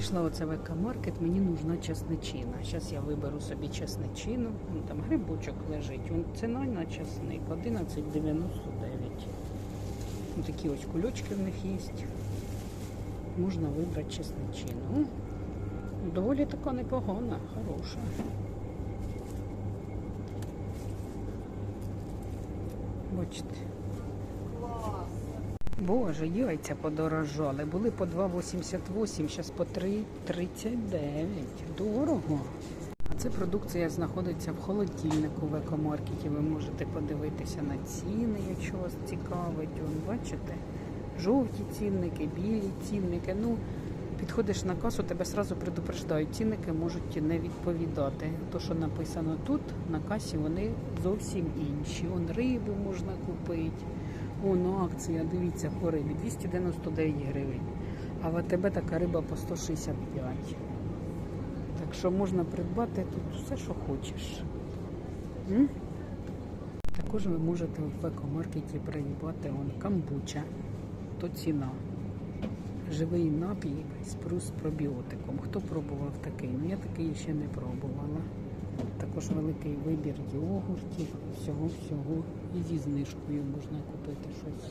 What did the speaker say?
Прийшла в екомаркет, мені нужна чесничина. Зараз я виберу собі чесничину. Там грибочок лежить. Ціна на чесник 11,99. Такі ось кульочки в них є. Можна вибрати чесничину. Ну, Доволі така непогана, хороша. Бачите. Боже, яйця подорожали. Були по 2,88, зараз по 3,39. Дорого. А це продукція знаходиться в холодильнику в екомаркеті. Ви можете подивитися на ціни, якщо вас цікавить. Вон, бачите? Жовті цінники, білі цінники. Ну, підходиш на касу, тебе сразу предупреждають. Цінники можуть не відповідати. То, що написано тут, на касі вони зовсім інші. Он рибу можна купити. О, акція, дивіться, по рибі 299 гривень. А в АТБ така риба по 165. Так що можна придбати тут все, що хочеш. М? Також ви можете в екомаркеті придбати вон, камбуча. То ціна. Живий напій з плюс пробіотиком. Хто пробував такий? Ну я такий ще не пробувала. Також великий вибір йогуртів, всього-всього. І зі знижкою можна купити щось.